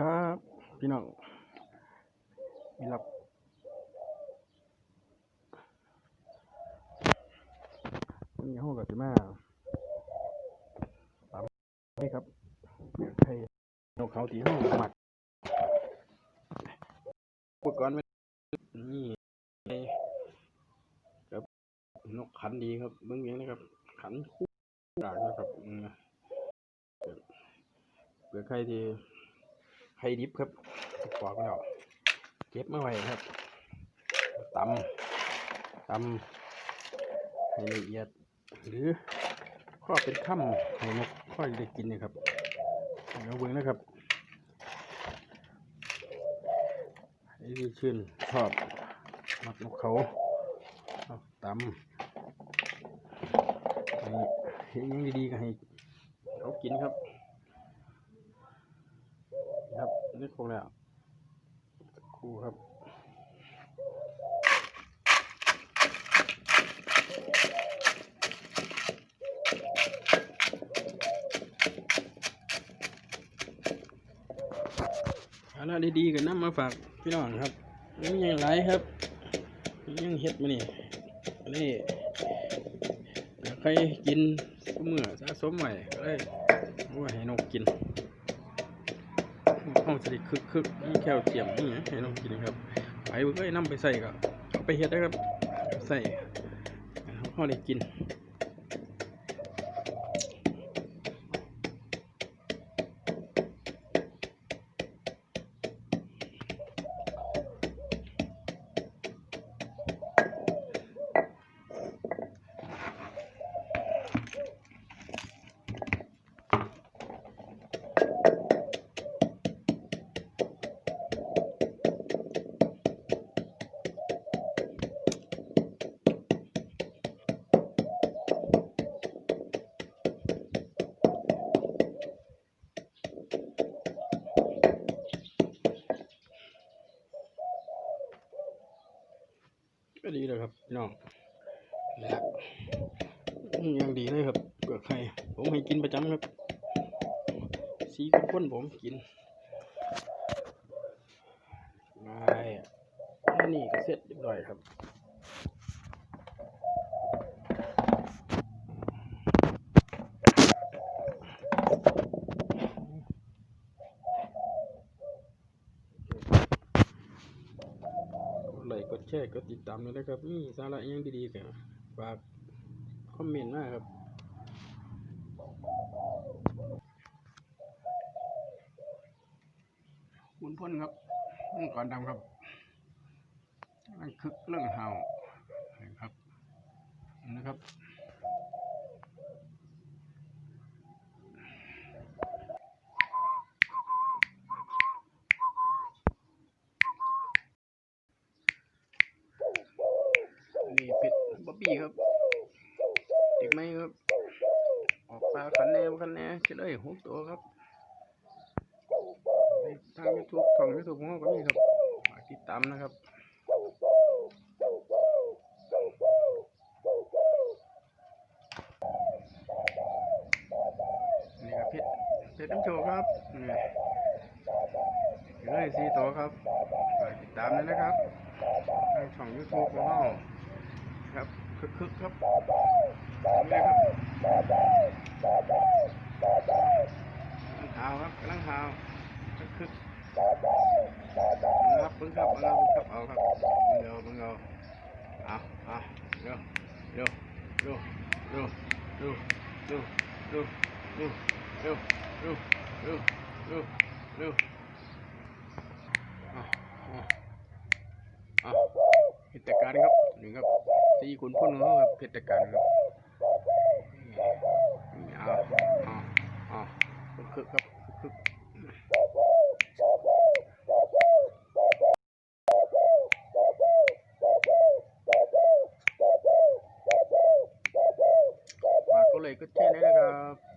มีรับวันนี้ห้องกับสิมาตามให้ครับเดี๋ยวให้นกเขาที่ห้องหมักอุปกรณ์ไม่นี่ครับนกขันดีครับเบื้องยังนะครับ ขันคู่ด่างนะครับเปลือกไข่ที่ ไข่ดิบครับปอกแล้วเก็บมาไว้ครับตำตำให้ละเอียด หรือข้อเป็นค่ำให้นกค่อยได้กินนะครับเดี๋ยวเบิ่งนะครับไอ้ที่ชื่นชอบมักนกเขาตำให้ยังดีๆก็ให้เขากินครับครับ นี่คงแล้วครูครับเอาละดีๆกันน้ำมาฝากพี่น้องครับยังยังไรครับยังเฮ็ดมานี่นี่ใครกินก็เมื่อสะสมไว้ก็ได้เอาให้นกกิน ห้องสลิดคึกคึกๆนี่แคลเจียมนี่ให้นกกินครับไปเบิ่งก็นำไปใส่ก็เอาไปเฮ็ดได้ครับใส่ข้อได้กิน ดีเลยครับพี่น้องและยังดีเลยครับเปลือกไข่ผมให้กินประจำครับ สีข้นๆผมกินไม่อันนี้ก็เสร็จเรียบร้อยครับ กดไลค์กด แชร์กดติดตามด้วยนะครับมีสาระอิหยังดีๆกันฝากคอมเมนต์มาครับคุณพ่นครับมังก่อนดำครับนั่นคึกเรื่องเห่านะครับนะครับ นี่เป็ดบ๊อบบี้ครับ เด็กไหมครับ ออกปลาขันแนวขันแนวจะได้หกตัวครับทางยูทูบทางยูทูบของเราก็มีครับฝาติดตามนะครับนี่ครับเพชรเพชรน้ำโชว์ครับนี่อยู่ได้สี่ตัวครับฝาติดตามด้วยนะครับทางช่องยูทูบของเรา ครับคึกๆครับนี่ครับกำลังหาวครับกำลังหาวคึกๆนะครับเพิ่งครับเอาเพิ่งครับเอาครับเพิ่งเอาเพิ่งเอาเอาเอาเร็วเร็วเร็วเร็วเร็วเร็วเร็วเร็วเร็วเร็วเร็วเร็วเร็วเอาเอาเอาเพชรการครับหนี่งครับ สี่ขุนพลของเขาครับเพชรกันครับนี่เอาอาเอาคึกครับคึกๆฝากกดไลยก็แช่นี้นะครับ